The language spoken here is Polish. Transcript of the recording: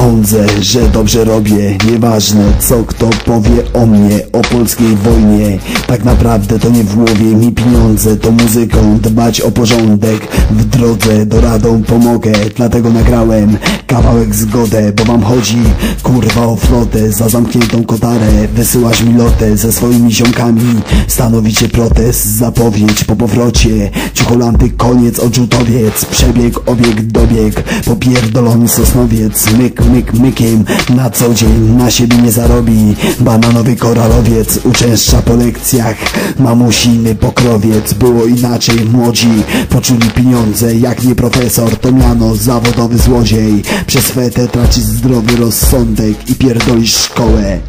Sądzę, że dobrze robię, nieważne co kto powie o mnie, o polskiej wojnie. Tak naprawdę to nie w głowie mi pieniądze, to muzyką dbać o porządek. W drodze do radą pomogę, dlatego nagrałem kawałek zgodę Bo wam chodzi, kurwa o flotę, za zamkniętą kotarę. Wysyłasz mi lotę ze swoimi ziomkami, stanowicie protest Zapowiedź po powrocie, ciucholanty koniec, odrzutowiec. Przebieg, obieg, dobieg, popierdolony sosnowiec Myk, myk, mykiem, na co dzień na siebie nie zarobi. Bananowy koralowiec uczęszcza po lekcjach Mamusiny pokrowiec, było inaczej Młodzi poczuli pieniądze, jak nie profesor To miano zawodowy złodziej. Przez fetę tracisz zdrowy rozsądek I pierdolisz szkołę